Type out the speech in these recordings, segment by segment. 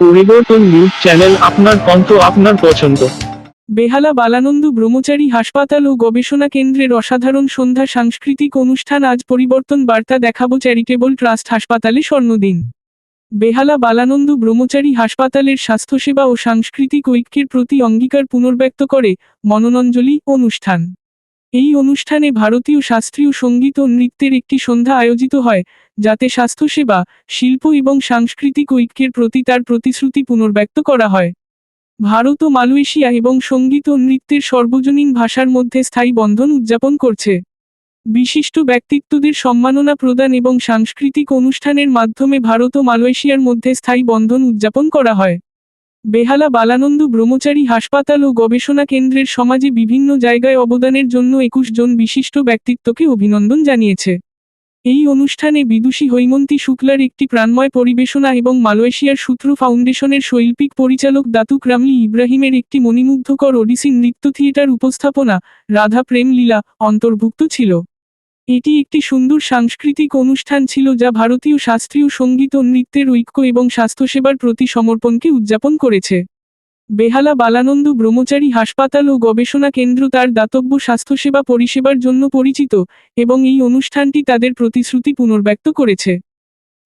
পরিবর্তন news channel আপনার কণ্ঠ আপনার পছন্দ। বেহালা বালানন্দু ব্রহ্মচারী হাসপাতাল ও গবেষণা কেন্দ্রের অসাধারণ সন্ধ্যা সাংস্কৃতিক অনুষ্ঠান আজ পরিবর্তন বার্তা দেখাবো চ্যারিটেবল ট্রাস্ট হাসপাতালে স্বর্ণদিন। বেহালা বালানন্দ ব্রহ্মচারী হাসপাতালের স্বাস্থ্যসেবা ও সাংস্কৃতিক ঐক্যের প্রতি অঙ্গীকার পুনর্ব্যক্ত করে মননঞ্জলি অনুষ্ঠান। এই অনুষ্ঠানে ভারতীয় শাস্ত্রীয় সংগীত ও নৃত্যের একটি সন্ধ্যা আয়োজিত হয়, যাতে স্বাস্থ্যসেবা, শিল্প এবং সাংস্কৃতিক ঐক্যের প্রতি তার প্রতিশ্রুতি পুনর্ব্যক্ত করা হয়। ভারত ও মালয়েশিয়া এবং সংগীত ও নৃত্যের সর্বজনীন ভাষার মধ্যে স্থায়ী বন্ধন উদযাপন করছে। বিশিষ্ট ব্যক্তিত্বদের সম্মাননা প্রদান এবং সাংস্কৃতিক অনুষ্ঠানের মাধ্যমে ভারত ও মালয়েশিয়ার মধ্যে স্থায়ী বন্ধন উদযাপন করা হয়। বেহালা বালানন্দু ব্রহ্মচারী হাসপাতাল ও গবেষণা কেন্দ্রের সমাজে বিভিন্ন জায়গায় অবদানের জন্য একুশ জন বিশিষ্ট ব্যক্তিত্বকে অভিনন্দন জানিয়েছে। এই অনুষ্ঠানে বিদুষী হৈমন্তী শুক্লার একটি প্রাণময় পরিবেশনা এবং মালয়েশিয়ার সূত্র ফাউন্ডেশনের শৈল্পিক পরিচালক দাতুক রামলি ইব্রাহিমের একটি মণিমুগ্ধকর ওডিসি নৃত্য থিয়েটার উপস্থাপনা রাধা প্রেম লীলা অন্তর্ভুক্ত ছিল। এটি একটি সুন্দর সাংস্কৃতিক অনুষ্ঠান ছিল যা ভারতীয় শাস্ত্রীয় সংগীত ও নৃত্যের ঐক্য এবং স্বাস্থ্যসেবার প্রতি সমর্পণকে উদযাপন করেছে। বেহালা বালানন্দ ব্রহ্মচারী হাসপাতাল ও গবেষণা কেন্দ্র তার দাতব্য স্বাস্থ্যসেবা পরিষেবার জন্য পরিচিত এবং এই অনুষ্ঠানটি তাদের প্রতিশ্রুতি পুনর্ব্যক্ত করেছে।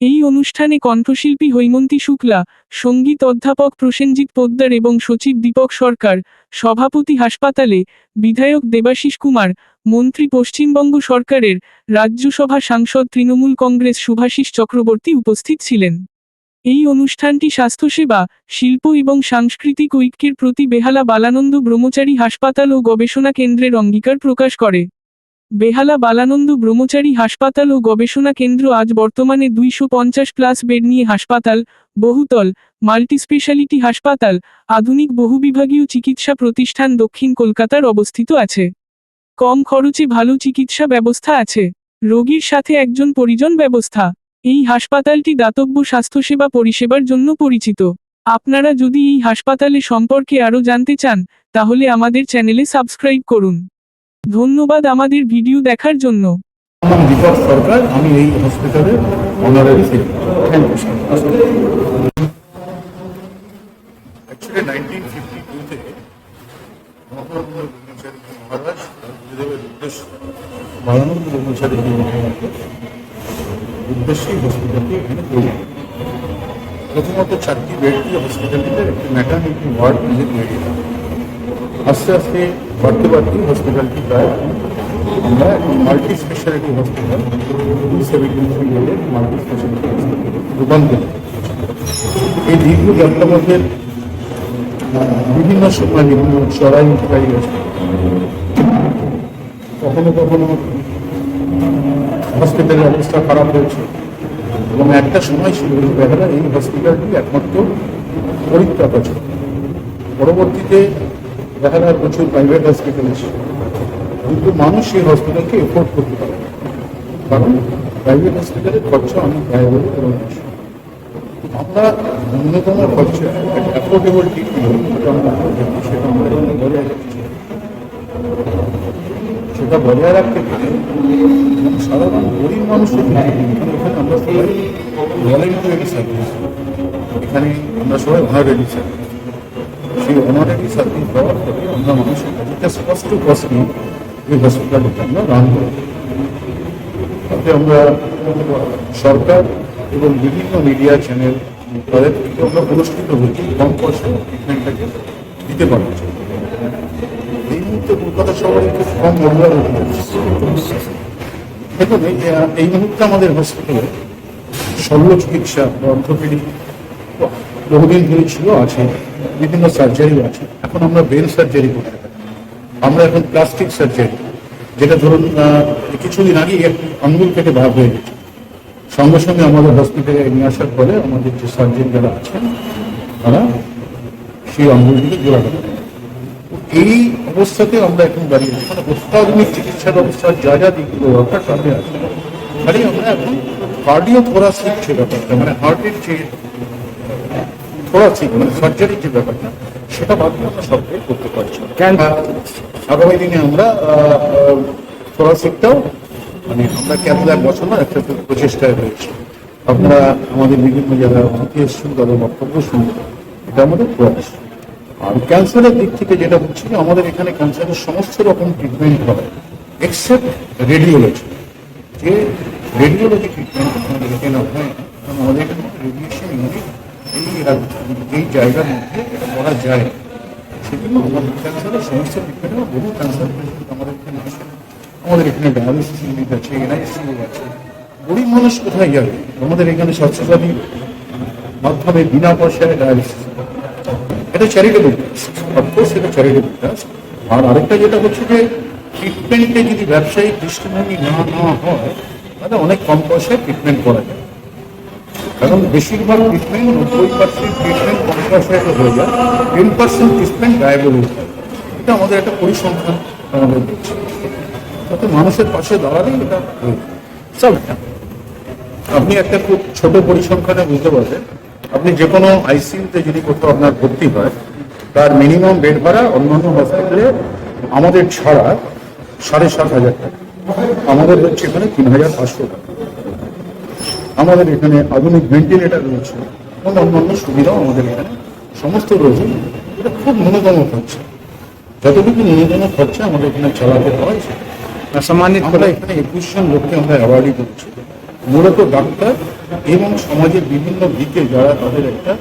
এই অনুষ্ঠানে কণ্ঠশিল্পী হৈমন্তী শুক্লা, সংগীত অধ্যাপক প্রসেনজিৎ পোদ্দার এবং সচিব দীপক সরকার, সভাপতি হাসপাতালে, বিধায়ক দেবাশিস কুমার, মন্ত্রী পশ্চিমবঙ্গ সরকারের, রাজ্যসভা সাংসদ তৃণমূল কংগ্রেস শুভাশিস চক্রবর্তী উপস্থিত ছিলেন। এই অনুষ্ঠানটি স্বাস্থ্যসেবা, শিল্প এবং সাংস্কৃতিক ঐক্যের প্রতি বেহালা বালানন্দ ব্রহ্মচারী হাসপাতাল ও গবেষণা কেন্দ্রের অঙ্গীকার প্রকাশ করে। বেহালা বালানন্দ ব্রহ্মচারী হাসপাতাল ও গবেষণা কেন্দ্র আজ বর্তমানে দুইশো পঞ্চাশ প্লাস বেড নিয়ে হাসপাতাল, বহুতল, মাল্টিস্পেশালিটি হাসপাতাল, আধুনিক বহুবিভাগীয় চিকিৎসা প্রতিষ্ঠান দক্ষিণ কলকাতার অবস্থিত আছে। কম খরচে ভালো চিকিৎসা ব্যবস্থা আছে। রোগীর সাথে একজন পরিজন ব্যবস্থা। এই হাসপাতালটি দাতব্য স্বাস্থ্যসেবা পরিষেবার জন্য পরিচিত। আপনারা যদি এই হাসপাতালে সম্পর্কে আরও জানতে চান, তাহলে আমাদের চ্যানেলে সাবস্ক্রাইব করুন। ধন্যবাদ আমাদের ভিডিও দেখার জন্য। আমার দীপক সরকার আমি এই হসপিটালের honorary actually nineteen fifty two থেকে মহাপ্রভু ব্রহ্মচারী মহারাজ গুরুদেবের উদ্দেশ্য বারানন্দ ব্রহ্মচারী উদ্দেশ্যেই হসপিটালটি এখানে তৈরি প্রথমত চারটি বেড দিয়ে হসপিটালটিতে একটি ম্যাটার্নিটি ওয়ার্ড নিজে তৈরি হয়। আস্তে আস্তে বাড়তে বাড়তে হসপিটালটি প্রায় আমরা multi speciality hospital two seventy three multi speciality hospital এই দীর্ঘ যাত্রাপথের বিভিন্ন সময় বিভিন্ন চড়াই উঠাই কখনো কখনো হসপিটালের অবস্থা খারাপ হয়েছে। এবং একটা সময় ছিল বেহারা এই হসপিটালটি একমাত্র পরিত্রাতা ছিল। পরবর্তীতে দেখা যায় প্রচুর প্রাইভেট হসপিটাল এসে কিন্তু মানুষ সেই হসপিটালকে এফোর্ড করতে পারে কারণ প্রাইভেট হসপিটালের খরচা অনেক ব্যয়বহুল এবং আমরা ন্যূনতম খরচা অ্যাফোর্ডেবল ট্রিটমেন্ট সেটা আমরা বজায় রাখছি সেটা বজায় রাখতে গেলে সাধারণ গরিব মানুষের এখানে আমরা সবাই ভলেন্টারি সার্ভিস এখানে আমরা সবাই অনারারি সার্ভিস সেই অনারারি সার্ভিস দেওয়ার পরে আমরা মানুষের কাছে স্পষ্ট নিয়ে এই হসপিটালকে আমরা রান করি তাতে আমরা সরকার এবং বিভিন্ন মিডিয়া চ্যানেল তাদের থেকে আমরা পুরস্কৃত হচ্ছি কম পয়সায় ট্রিটমেন্টটাকে দিতে পারছি এই মুহূর্তে কলকাতা শহরে খুব কম মহিলার দেখুন, এই এই মুহূর্তে আমাদের হসপিটালে শল্য চিকিৎসা বা অর্থোপেডিক বহুদিন ধরে ছিল, আছে। বিভিন্ন সার্জারি আছে। এখন আমরা ব্রেন সার্জারি করতে পারি। আমরা এখন প্লাস্টিক সার্জারি যেটা ধরুন কিছুদিন আগে আঙ্গুল কেটে ভাগ হয়ে গেছে। সঙ্গে সঙ্গে আমাদের হসপিটালে নিয়ে আসার পরে আমাদের যে সার্জন যারা আছেন, তারা সেই আঙ্গুলটিকে জোড়া করে এই অবস্থাতে আমরা এখন দাঁড়িয়ে আছি। মানে অত্যাধুনিক চিকিৎসা ব্যবস্থার যা যা দিকগুলো দরকার সামনে আছে। আমরা এখন কার্ডিও থোরাসিক যে ব্যাপারটা মানে হার্টের যে থোরাসিক মানে সার্জারির যে ব্যাপারটা সেটা বাদে আমরা সবটাই করতে পারছি। আহ, আগামী দিনে আমরা থোরাসিকটাও মানে আমরা ক্যাপলার বছর একটা প্রচেষ্টায় রয়েছে। আপনারা আমাদের বিভিন্ন জায়গায় অনেকে এসেছেন তাদের বক্তব্য শুনবেন এটা আমাদের প্রয়াস আর ক্যান্সারের দিক থেকে যেটা বলছি যে আমাদের এখানে ক্যান্সারের সমস্ত রকম ট্রিটমেন্ট হয় এক্সেপ্ট রেডিওলজি যে রেডিওলজি ট্রিটমেন্ট আমাদের এখানে হয় আমাদের এখানে রেডিয়েশন ইউনিট এই এই জায়গার মধ্যে এটা করা যায়। সেজন্য আমাদের ক্যান্সারের সমস্ত ট্রিটমেন্ট বহু ক্যান্সার পেশেন্ট আমাদের এখানে আসে। আমাদের এখানে ডায়ালিসিস ইউনিট আছে এনআইসিউ আছে। গরিব মানুষ কোথায় যাবে? আমাদের এখানে স্বাস্থ্যসাথী মাধ্যমে বিনা পয়সায় ডায়ালিসিস এটা চ্যারিটেবল অফকোর্স এটা চ্যারিটেবল ট্রাস্ট আর আরেকটা যেটা হচ্ছে যে ট্রিটমেন্টে যদি ব্যবসায়িক দৃষ্টিভঙ্গি না নেওয়া হয়, তাহলে অনেক কম পয়সায় ট্রিটমেন্ট করা যায়। কারণ বেশিরভাগ ট্রিটমেন্ট নব্বই পার্সেন্ট ট্রিটমেন্ট তো হয়ে যায় টেন পার্সেন্ট ট্রিটমেন্ট ডায়াবেটিস এটা আমাদের একটা পরিসংখ্যান আমাদের দিচ্ছে তাতে মানুষের পাশে দাঁড়ালেই এটা সব যায়। আপনি একটা খুব ছোট পরিসংখ্যানে বুঝতে পারবেন, আপনি যে কোনো আইসিইউতে যদি কোথাও আপনার ভর্তি হয়, তার মিনিমাম বেড ভাড়া অন্যান্য হসপিটালে আমাদের ছাড়া সাড়ে সাত হাজার টাকা। আমাদের হচ্ছে এখানে তিন হাজার পাঁচশো টাকা। আমাদের এখানে আধুনিক ভেন্টিলেটার রয়েছে। এবং অন্যান্য সুবিধাও আমাদের এখানে সমস্ত রয়েছে। এটা খুব ন্যূনতম খরচা। যতটুকু ন্যূনতম খরচা আমাদের এখানে চালাতে হয় সেটা সম্মানিত আমরা এখানে একুশ জন লোককে আমরা অ্যাওয়ার্ডই করছি। মূলত ডাক্তার এবং সমাজের বিভিন্ন দিকে যারা তাদের একটা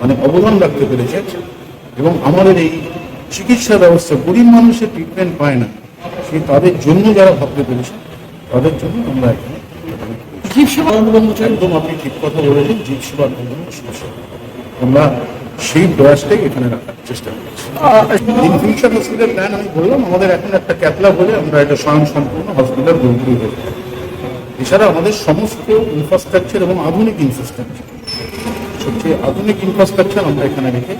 মানে অবদান রাখতে পেরেছে এবং আমাদের এই চিকিৎসা ব্যবস্থা গরিব মানুষের ট্রিটমেন্ট পায় না সে তাদের জন্য যারা ভাবতে পেরেছে তাদের জন্য আমরা এখানে জীব সেবা একদম আপনি ঠিক কথা বলেছেন জীব আমরা সেই প্রয়াসটাই এখানে রাখার চেষ্টা করছি। ইন ফিউচার হসপিটাল প্ল্যান আমি বললাম আমাদের এখন একটা ক্যাপলা বলে আমরা এটা স্বয়ং সম্পূর্ণ হসপিটাল গড়ে এছাড়া আমাদের সমস্ত ইনফ্রাস্ট্রাকচার এবং আধুনিক ইনফ্রাস্ট্রাকচার সবচেয়ে আধুনিক ইনফ্রাস্ট্রাকচার আমরা এখানে রেখে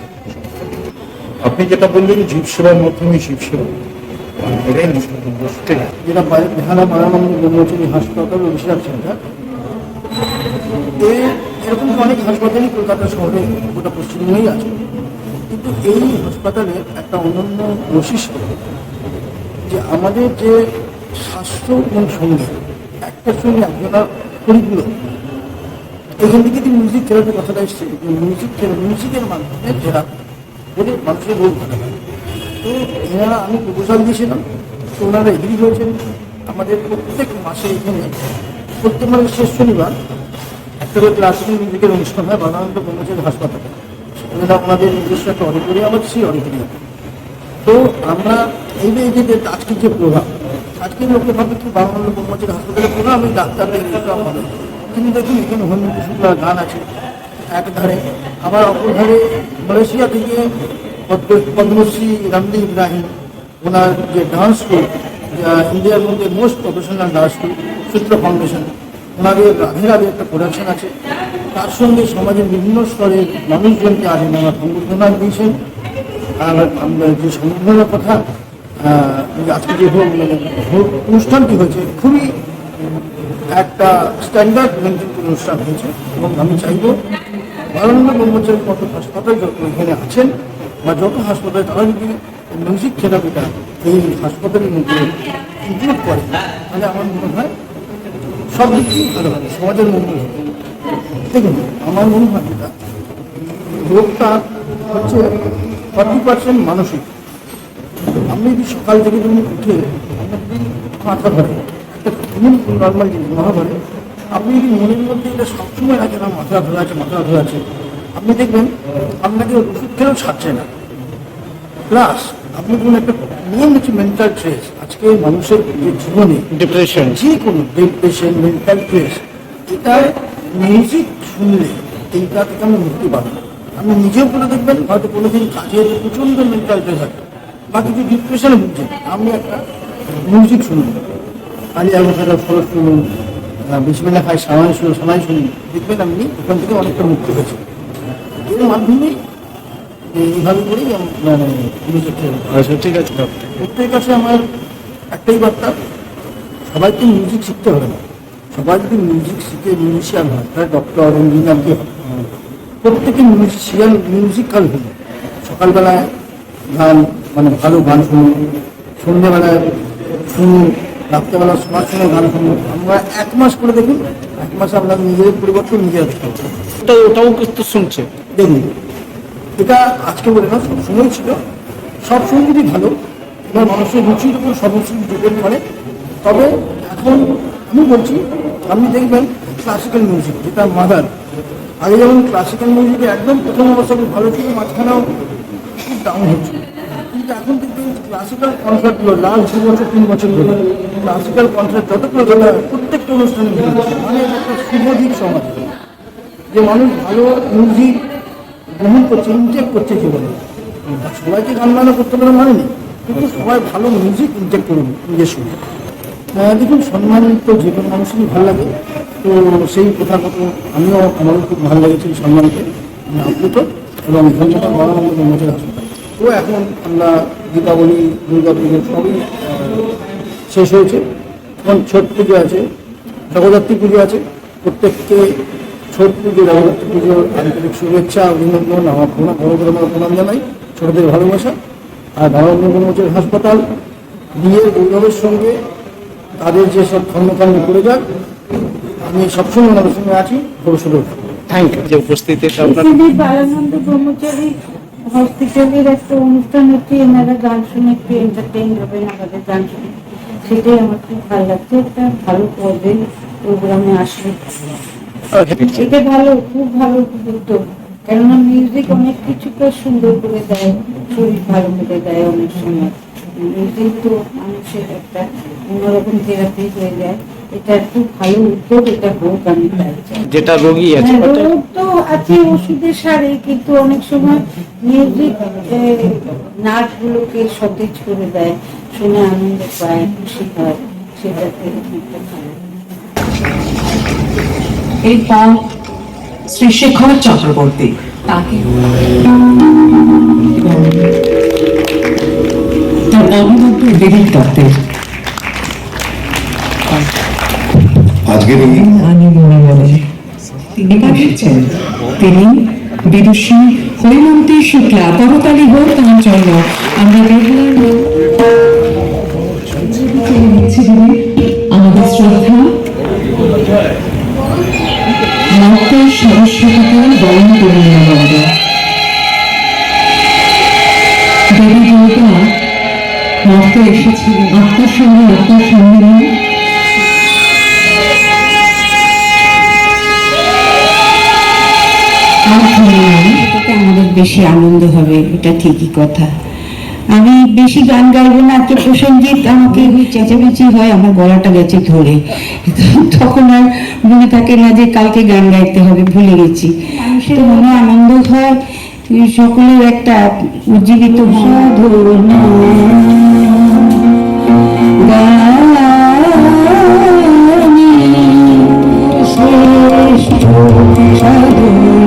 আপনি যেটা বললেন জীব সেবার মাধ্যমে শিব সেবা যেটা বেহালা মারানন্দ ব্রহ্মচারী হাসপাতাল ও রিসার্চ সেন্টার। এরকম অনেক হাসপাতালই কলকাতা শহরে গোটা পশ্চিমবঙ্গেই আছে। কিন্তু এই হাসপাতালের একটা অনন্য বৈশিষ্ট্য, যে আমাদের যে স্বাস্থ্য এবং সংগীত একটার সঙ্গে একজনের পরিপূরক। এখান থেকে যে মিউজিক থেরাপির কথাটা এসছে মিউজিক মিউজিকের মাধ্যমে থেরাপি করে মানুষের রোগ হয় তো এনারা আমি প্রপোজাল দিয়েছিলাম। তো ওনারা এগ্রি হয়েছেন আমাদের প্রত্যেক মাসে এখানে, প্রত্যেক মাসের শেষ শনিবার একটা করে ক্লাসিক্যাল মিউজিকের অনুষ্ঠান হয় বানানন্দ ব্রহ্মচারী হাসপাতালে। সেখানে ওনাদের নিজস্ব একটা অডিটোরিয়াম আছে, সেই অডিটোরিয়াম তো আমরা এই যে আজকের যে প্রোগ্রাম আজকের লোকে ভাবে কি বাংলা ব্রহ্মচারী হাসপাতালের প্রোগ্রাম এই ডাক্তাররা প্রোগ্রাম হবে কিন্তু দেখুন, এখানে হরিমতি শুক্লার গান আছে। এক ধারে আবার অপর ধারে মালয়েশিয়া থেকে পদ্মশ্রী রামদি ইব্রাহিম, ওনার যে ডান্স স্কুল ইন্ডিয়ার মধ্যে most professional dance school Sutra foundation ওনাদের রাধে রাধে একটা প্রোডাকশন আছে। তার সঙ্গে সমাজের বিভিন্ন স্তরের মানুষজনকে আজ ওনারা সংবর্ধনা দিয়েছেন। আর আমরা যে সংবর্ধনার কথা আজকে যে হোক মানে হোক অনুষ্ঠানটি হয়েছে, খুবই একটা স্ট্যান্ডার্ড মেনটেন অনুষ্ঠান হয়েছে। এবং আমি চাইব বারানন্দ ব্রহ্মচারীর মতো হাসপাতাল যত এখানে আছেন বা যত হাসপাতাল তারা যদি মিউজিক থেরাপিটা এই হাসপাতালের মধ্যে ইনক্লুড করে, তাহলে আমার মনে হয় সব দিক ভালো হবে, সমাজের মঙ্গল হবে। দেখুন, আমার মনে হয় যেটা, রোগটা হচ্ছে ফর্টি পার্সেন্ট মানসিক। আপনি যদি সকাল থেকে যখন উঠে মাথা ধরে একটা নর্মাল মাথা আপনি যদি মনের মধ্যে এটা সবসময় রাখেন মাথা ধরে আছে, মাথা ধরে আছে আপনি দেখবেন আপনাকে ওষুধ খেলেও ছাড়ছে না। প্লাস আপনি কোনো একটা মেন হচ্ছে মেন্টাল স্ট্রেস আজকে মানুষের যে জীবনে ডিপ্রেশন যে কোনো ডিপ্রেশন মেন্টাল স্ট্রেস এটা মিউজিক শুনলে এইটা থেকে আমি মুক্তি পাবো। আপনি নিজেও করে দেখবেন হয়তো কোনোদিন কাজের প্রচণ্ড মেন্টাল স্ট্রেস আছে। বা কিছু ডিপ্রেশনে ভুগছেন আপনি একটা মিউজিক শুনুন। আলিয়া কথাটা ফলো শুনুন বিসমিল্লা খাই সামাই শুনুন সামাই শুনুন। দেখবেন আপনি ওখান থেকে অনেকটা মুক্তি হয়েছে এর মাধ্যমে এইভাবে করেই মানে আচ্ছা ঠিক আছে প্রত্যেকের কাছে আমার একটাই বার্তা সবাইকে মিউজিক শিখতে হবে না। সবাই যদি মিউজিক শিখে মিউজিশিয়ান হয় তাহলে ডক্টর ইঞ্জিনিয়ার কি হবে প্রত্যেকে মিউজিশিয়ান মিউজিক্যাল হলে সকালবেলায় গান মানে ভালো গান শুনুন সন্ধ্যেবেলায় শুনুন রাত্রেবেলা শোনার সময় গান শুনব। আমরা এক মাস করে দেখুন এক মাসে আমরা নিজেদের পরিবর্তন নিজেরা দেখতে তো ওটাও কিন্তু শুনছে। দেখুন এটা আজকে বলে না সবসময় ছিল। সব সঙ্গীতই ভালো এবার মানুষের রুচির উপর সমস্ত ডিপেন্ড করে তবে এখন আমি বলছি আপনি দেখবেন ক্লাসিক্যাল মিউজিক যেটা মাদার আগে যেমন ক্লাসিক্যাল মিউজিকে একদম প্রথম অবস্থা খুব ভালো ছিল মাঝখানেও খুব ডাউন হচ্ছিল। কিন্তু এখন ক্লাসিক্যাল কনসার্টগুলো লাস্ট দু বছর, তিন বছর ধরে। ক্লাসিক্যাল কনসার্ট যতগুলো যেটা প্রত্যেকটা অনুষ্ঠানে। মানে একটা শুভদিক সমাজ। যে মানুষ ভালো মিউজিক গ্রহণ করছে ইনটেক করছে জীবনে। সবাইকে গান বাজনা করতে পারে মানে নেই, কিন্তু সবাই ভালো মিউজিক ইনটেক করুন নিজের সঙ্গে দেখুন সম্মান তো যে কোনো মানুষেরই ভালো লাগে। তো সেই প্রথাগত আমিও আমারও খুব ভালো লেগেছে সম্মানকে। আমি আপ্লুত এবং ধন্যবাদ বাংলাবন্ধ ব্রহ্মচারী হাসপাতাল তো এখন আমরা দীপাবলি দুর্গা পুজো সবই শেষ হয়েছে। এখন ছট পুজো আছে জগদ্ধাত্রী পুজো আছে। প্রত্যেককে ছট পুজো জগদ্ধাত্রী পুজোর আন্তরিক শুভেচ্ছা অভিনন্দন আমার প্রণাম বড় করে আমার প্রণাম জানাই। ছোটদের ভালোবাসা আর ভারতীয় কর্মচারী হাসপাতাল বিয়ের গৌরবের সঙ্গে তাদের যেসব কর্মকাণ্ড করে যাক আমি সবসময় ওনাদের সঙ্গে আছি। থাকব। থ্যাংক ইউ যে উপস্থিতিতে হসপিটালের একটা অনুষ্ঠান হচ্ছে, এনারা গান শুনে একটু এন্টারটেইন হবেন আমাদের গান শুনে। সেটাই আমার খুব ভালো লাগছে, একটা ভালো করবেন প্রোগ্রামে আসবে। এটা ভালো, খুব ভালো উদ্যোগ কেননা মিউজিক অনেক কিছুকে সুন্দর করে দেয়, শরীর ভালো করে দেয় অনেক সময়। মিউজিক তো মানুষের একটা অন্যরকম থেরাপি হয়ে যায়। এটা খুব ভালো উদ্যোগ এটা হোক আমি যেটা রোগী আছে হ্যাঁ, রোগ তো আছে ওষুধের সারে কিন্তু অনেক সময় মিউজিক নার্ভ গুলোকে সতেজ করে দেয় শুনে আনন্দ পায় খুশি হয় সেটাতে অনেকটা ভালো। এরপর শ্রী শেখর চক্রবর্তী তাকে তার অভিনব দিলীপ দত্তের আজকের এই আমি মনে মনে তিনি বসেছেন তিনি বিদুষী হৈমন্তী শুক্লা করতালি হোক তার জন্য। আমরা বেহুলার আমাদের শ্রদ্ধা। নাট্য সরস্বতীকে বরণ করে নাট্য এসেছিলেন আত্মার সঙ্গে আত্মার সম্মিলন। আমাদের বেশি আনন্দ হবে এটা ঠিকই কথা। আমি বেশি গান গাইবো না তো প্রসঙ্গিত আমাকে এমনি চেঁচামেচি হয় আমার গলাটা গেছে ধরে। তখন আর মনে থাকে না যে কালকে গান গাইতে হবে ভুলে গেছি। মানুষের মনে আনন্দ হয় সকলের একটা উজ্জীবিত Thank you.